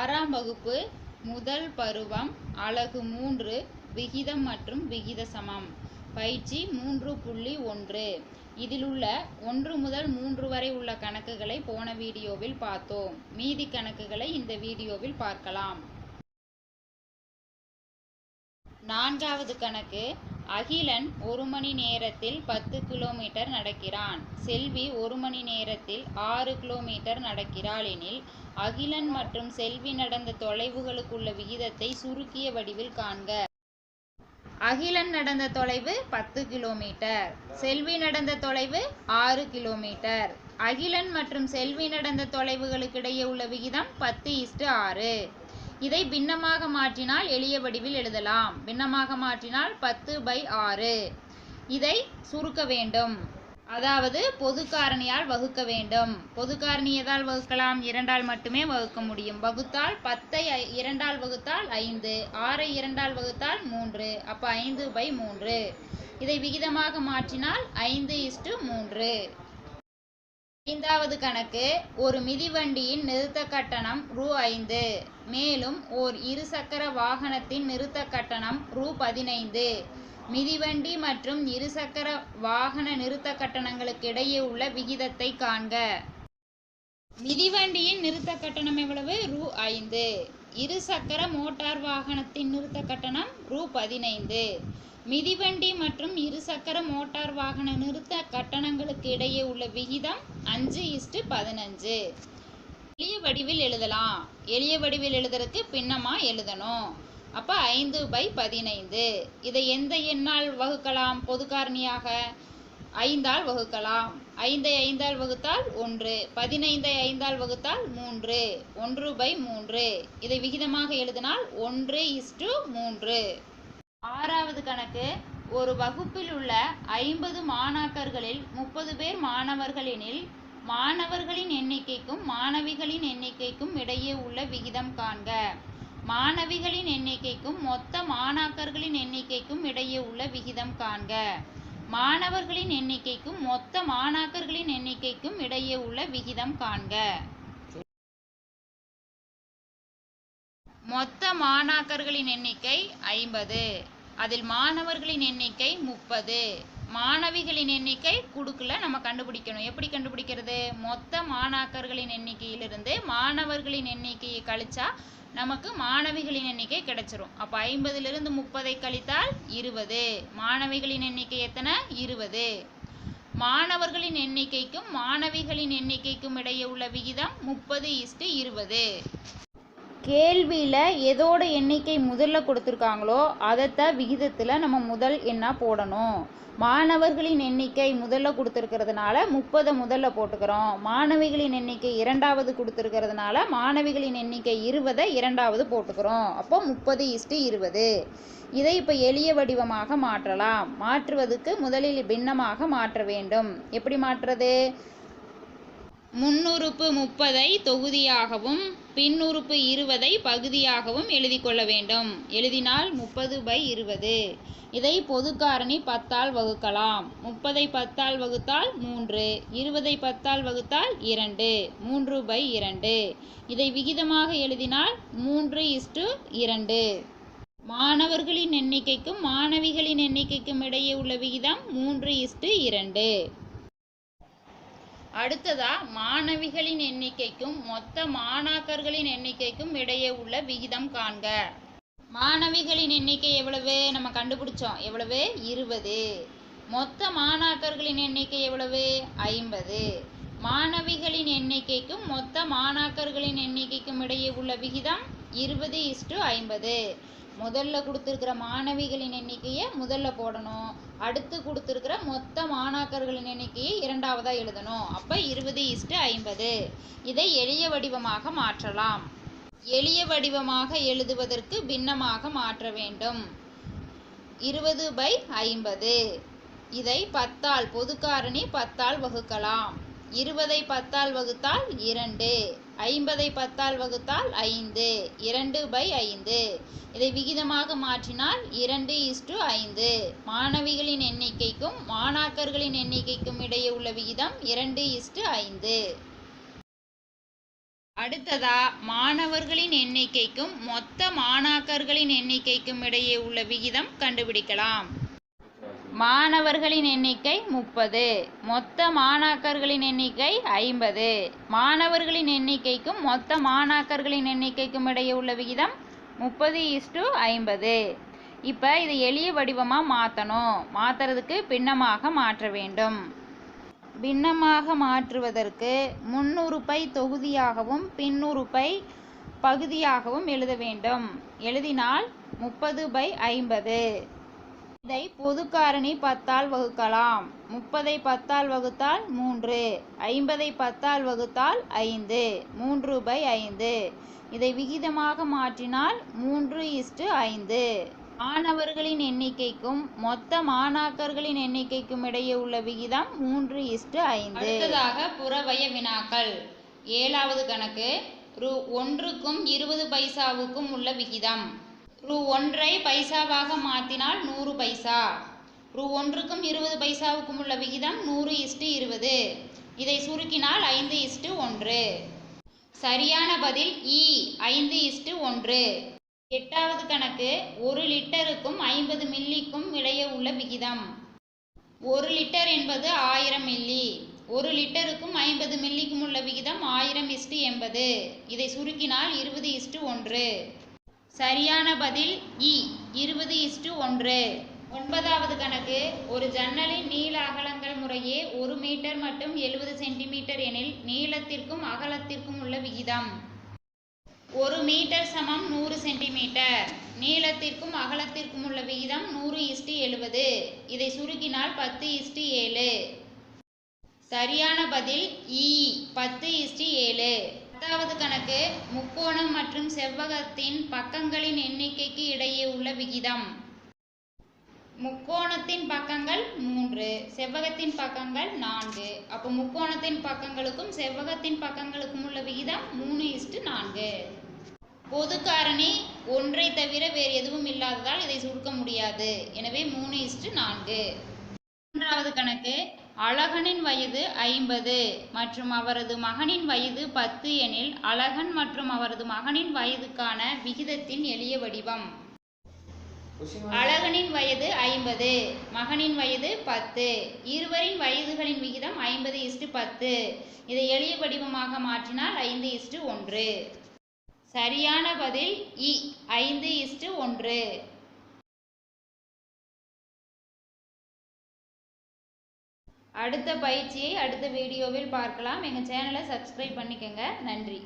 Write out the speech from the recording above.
ஆறாம் வகுப்பு முதல் பருவம் அலகு மூன்று விகிதம் மற்றும் விகித சமம். பயிற்சி மூன்று புள்ளி ஒன்று. இதிலுள்ள ஒன்று முதல் மூன்று வரை உள்ள கணக்குகளை போன வீடியோவில் பார்த்தோம். மீதி கணக்குகளை இந்த வீடியோவில் பார்க்கலாம். நான்காவது கணக்கு அகிலன் ஒரு மணி நேரத்தில் பத்து கிலோமீட்டர் நடக்கிறான். செல்வி ஒரு மணி நேரத்தில் ஆறு கிலோமீட்டர் நடக்கிறாள் எனில் அகிலன் மற்றும் செல்வி நடந்த தொலைவுகளுக்குள்ள விகிதத்தை சுருக்கிய வடிவில் காண்க. அகிலன் நடந்த தொலைவு பத்து கிலோமீட்டர். செல்வி நடந்த தொலைவு ஆறு கிலோமீட்டர். அகிலன் மற்றும் செல்வி நடந்த தொலைவுகளுக்கிடையே உள்ள விகிதம் பத்து இஸ்டு ஆறு. இதை பின்னமாக மாற்றினால் எளிய வடிவில் எழுதலாம். பின்னமாக மாற்றினால் பத்து பை ஆறு. இதை சுருக்க வேண்டும். அதாவது பொது காரணியால் வகுக்க வேண்டும். பொது காரணி எதால் வகுக்கலாம்? இரண்டால் மட்டுமே வகுக்க முடியும். வகுத்தால் பத்தை ஐ- இரண்டால் வகுத்தால் ஐந்து. ஆறை இரண்டால் வகுத்தால் மூன்று. அப்போ ஐந்து பை மூன்று. இதை விகிதமாக மாற்றினால் ஐந்து இஸ்டு மூன்று. ஐந்தாவது கணக்கு ஒரு மிதிவண்டியின் நிறுத்த கட்டணம் ரூ ஐந்து. மேலும் ஓர் இருசக்கர வாகனத்தின் நிறுத்த கட்டணம் ரூ பதினைந்து. மிதிவண்டி மற்றும் இருசக்கர வாகன நிறுத்த கட்டணங்களுக்கு இடையே உள்ள விகிதத்தை காண்க. மிதிவண்டியின் நிறுத்த கட்டணம் எவ்வளவு? ரூ ஐந்து. இருசக்கர மோட்டார் வாகனத்தின் நிறுத்த கட்டணம் ரூ பதினைந்து. மிதிவண்டி மற்றும் இருசக்கர மோட்டார் வாகன நிறுத்த கட்டணங்களுக்கு இடையே உள்ள விகிதம் அஞ்சு இஸ்டு பதினஞ்சு. எளிய வடிவில் எழுதலாம். எளிய வடிவில் எழுதுறதுக்கு பின்னமாக எழுதணும். அப்போ ஐந்து பை பதினைந்து. இதை எந்த எண்ணால் வகுக்கலாம்? பொதுக்காரணியாக ஐந்தால் வகுக்கலாம். ஐந்தை ஐந்தால் வகுத்தால் ஒன்று. பதினைந்தை ஐந்தால் வகுத்தால் மூன்று. ஒன்று பை மூன்று. இதை விகிதமாக எழுதினால் ஒன்று இஸ்டு மூன்று. ஆறாவது கணக்கு ஒரு வகுப்பில் உள்ள ஐம்பது மாணாக்கர்களில் முப்பது பேர் மாணவர்களெனில் மாணவர்களின் எண்ணிக்கைக்கும் மாணவிகளின் எண்ணிக்கைக்கும் இடையே உள்ள விகிதம் காண்க. மாணவிகளின் எண்ணிக்கைக்கும் மொத்த மாணாக்கர்களின் எண்ணிக்கைக்கும் இடையே உள்ள விகிதம் காண்க. மாணவர்களின் எண்ணிக்கைக்கும் மொத்த மாணாக்கர்களின் எண்ணிக்கைக்கும் இடையே உள்ள விகிதம் காண்க. மொத்த மாணாக்கர்களின் எண்ணிக்கை ஐம்பது. அதில் மாணவர்களின் எண்ணிக்கை முப்பது. மாணவிகளின் எண்ணிக்கை குடுக்கல நம்ம கண்டுபிடிக்கணும். எப்படி கண்டுபிடிக்கிறது? மொத்த மாணாக்கர்களின் எண்ணிக்கையிலிருந்து மாணவர்களின் எண்ணிக்கையை கழிச்சா நமக்கு மாணவிகளின் எண்ணிக்கை கிடைச்சிரும். அப்போ ஐம்பதுலேருந்து முப்பதை கழித்தால் இருபது. மாணவிகளின் எண்ணிக்கை எத்தனை? இருபது. மாணவர்களின் எண்ணிக்கைக்கும் மாணவிகளின் எண்ணிக்கைக்கும் இடையே உள்ள விகிதம் முப்பது இஸ்டு இருபது. கேள்வியில் எதோட எண்ணிக்கை முதல்ல கொடுத்துருக்காங்களோ அதைத்தான் விகிதத்தில் நம்ம முதல் என்ன போடணும். மாணவர்களின் எண்ணிக்கை முதல்ல கொடுத்துருக்கிறதுனால முப்பதை முதல்ல போட்டுக்கிறோம். மாணவிகளின் எண்ணிக்கை இரண்டாவது கொடுத்துருக்கிறதுனால மாணவிகளின் எண்ணிக்கை இருபதை இரண்டாவது போட்டுக்கிறோம். அப்போ முப்பது இஸ்டு இருபது. இதை இப்போ எளிய வடிவமாக மாற்றலாம். மாற்றுவதற்கு முதலில் பின்னமாக மாற்ற வேண்டும். எப்படி மாற்றுறது? முன்னுறுப்பு முப்பதை தொகுதியாகவும் பின்னுறுப்பு இருபதை பகுதியாகவும் எழுதி கொள்ள வேண்டும். எழுதினால் முப்பது பை இருபது. இதை பொதுக்காரணி பத்தால் வகுக்கலாம். முப்பதை பத்தால் வகுத்தால் மூன்று. இருபதை பத்தால் வகுத்தால் இரண்டு. மூன்று பை இரண்டு. இதை விகிதமாக எழுதினால் மூன்று இஸ்டு இரண்டு. மாணவர்களின் எண்ணிக்கைக்கும் மாணவிகளின் எண்ணிக்கைக்கும் இடையே உள்ள விகிதம் மூன்று இஸ்டு இரண்டு. அடுத்ததா மாணவிகளின் எண்ணிக்கைக்கும் மொத்த மாணாக்கர்களின் எண்ணிக்கைக்கும் இடையே உள்ள விகிதம் காண்க. மாணவிகளின் எண்ணிக்கை எவ்வளவு? நம்ம கண்டுபிடிச்சோம். எவ்வளவு? இருபது. மொத்த மாணாக்கர்களின் எண்ணிக்கை எவ்வளவு? ஐம்பது. மாணவிகளின் எண்ணிக்கைக்கும் மொத்த மாணாக்கர்களின் எண்ணிக்கைக்கும் இடையே உள்ள விகிதம்? இருபது இஸ்டு ஐம்பது. முதல்ல கொடுத்துருக்கிற மாணவிகளின் எண்ணிக்கையை முதல்ல போடணும். அடுத்து கொடுத்துருக்கிற மொத்த மாணாக்கர்களின் எண்ணிக்கையை இரண்டாவதாக எழுதணும். அப்போ இருபது இஸ்டு ஐம்பது. இதை எளிய வடிவமாக மாற்றலாம். எளிய வடிவமாக எழுதுவதற்கு பின்னமாக மாற்ற வேண்டும். இருபது பை ஐம்பது. இதை பத்தால் பொதுக்காரணி பத்தால் வகுக்கலாம். இருபதை பத்தால் வகுத்தால் இரண்டு ஐம்பதை பத்தால் வகுத்தால் ஐந்து இரண்டு பை ஐந்து. இதை விகிதமாக மாற்றினால் இரண்டு இஸ்டு ஐந்து. மாணவிகளின் எண்ணிக்கைக்கும் மாணாக்கர்களின் எண்ணிக்கைக்கும் இடையே உள்ள விகிதம் இரண்டு இஸ்டு ஐந்து. அடுத்ததா மாணவர்களின் எண்ணிக்கைக்கும் மொத்த மாணாக்கர்களின் எண்ணிக்கைக்கும் இடையே உள்ள விகிதம் கண்டுபிடிக்கலாம். மாணவர்களின் எண்ணிக்கை முப்பது. மொத்த மாணாக்கர்களின் எண்ணிக்கை ஐம்பது. மாணவர்களின் எண்ணிக்கைக்கும் மொத்த மாணாக்கர்களின் எண்ணிக்கைக்கும் இடையே உள்ள விகிதம் முப்பது இஸ்டு ஐம்பது. இப்போ இது எளிய வடிவமாக மாற்றணும் மாற்றுறதுக்கு பின்னமாக மாற்ற வேண்டும். பின்னமாக மாற்றுவதற்கு முன்னுறுப்பை தொகுதியாகவும் பின்னுறுப்பை பகுதியாகவும் எழுத வேண்டும். எழுதினால் முப்பது பை ஐம்பது. இதை பொதுக்காரணி பத்தால் வகுக்கலாம். முப்பதை பத்தால் வகுத்தால் மூன்று. ஐம்பதை பத்தால் வகுத்தால் ஐந்து. மூன்று பை ஐந்து. இதை விகிதமாக மாற்றினால் மூன்று இஸ்டு ஐந்து. மாணவர்களின் எண்ணிக்கைக்கும் மொத்த மாணாக்கர்களின் எண்ணிக்கைக்கும் இடையே உள்ள விகிதம் மூன்று இஸ்டு ஐந்து. அடுத்ததாக புறவய வினாக்கள். ஏழாவது கணக்கு. ரூ ஒன்றுக்கும் இருபது பைசாவுக்கும் உள்ள விகிதம். ரூ ஒன்றை பைசாவாக மாற்றினால் நூறு பைசா. ரூ ஒன்றுக்கும் இருபது பைசாவுக்கும் உள்ள விகிதம் நூறு இஸ்டு இருபது. இதை சுருக்கினால் ஐந்து இஸ்டு ஒன்று. சரியான பதில் இ ஐந்து இஸ்டு ஒன்று. எட்டாவது கணக்கு ஒரு லிட்டருக்கும் ஐம்பது மில்லிக்கும் இடையே உள்ள விகிதம். ஒரு லிட்டர் என்பது ஆயிரம் மில்லி. ஒரு லிட்டருக்கும் ஐம்பது மில்லிக்கும் உள்ள விகிதம் ஆயிரம் இஸ்டு எண்பது. இதை சுருக்கினால் இருபது இஸ்டு ஒன்று. சரியான பதில் இ இருபது இஸ்டு ஒன்று. ஒன்பதாவது கணக்கு ஒரு ஜன்னலின் நீள அகலங்கள் முறையே ஒரு மீட்டர் மற்றும் எழுபது சென்டிமீட்டர் எனில் நீளத்திற்கும் அகலத்திற்கும் உள்ள விகிதம். ஒரு மீட்டர் சமம் நூறு சென்டிமீட்டர். நீளத்திற்கும் அகலத்திற்கும் உள்ள விகிதம் நூறு இஸ்டு எழுபது. இதை சுருக்கினால் பத்து இஸ்டு ஏழு. சரியான பதில் இ பத்து இஸ்டு ஏழு. பத்தாவது கணக்கு முக்கோணம் மற்றும் செவ்வகத்தின் பக்கங்களின் எண்ணிக்கைக்கு இடையே உள்ள விகிதம். முக்கோணத்தின் பக்கங்கள் மூன்று செவ்வகத்தின் பக்கங்கள் நான்கு. அப்போ முக்கோணத்தின் பக்கங்களுக்கும் செவ்வகத்தின் பக்கங்களுக்கும் உள்ள விகிதம் மூணு இஸ்டு நான்கு. பொது காரணி ஒன்றை தவிர வேறு எதுவும் இல்லாததால் இதை சுருக்க முடியாது. எனவே மூணு இஸ்டு நான்கு. மூன்றாவது கணக்கு அழகனின் வயது ஐம்பது மற்றும் அவரது மகனின் வயது பத்து எனில் அழகன் மற்றும் அவரது மகனின் வயதுக்கான விகிதத்தின் எளிய வடிவம். அழகனின் வயது ஐம்பது மகனின் வயது பத்து இருவரின் வயதுகளின் விகிதம் ஐம்பது இஸ்டு பத்து. இதை எளிய வடிவமாக மாற்றினால் ஐந்து இஸ்டு ஒன்று. சரியான பதில் இ ஐந்து இஸ்டு ஒன்று. அடுத்த பயிற்சியை அடுத்த வீடியோவில் பார்க்கலாம். எங்கள் சேனலை சப்ஸ்கிரைப் பண்ணிக்கங்க. நன்றி.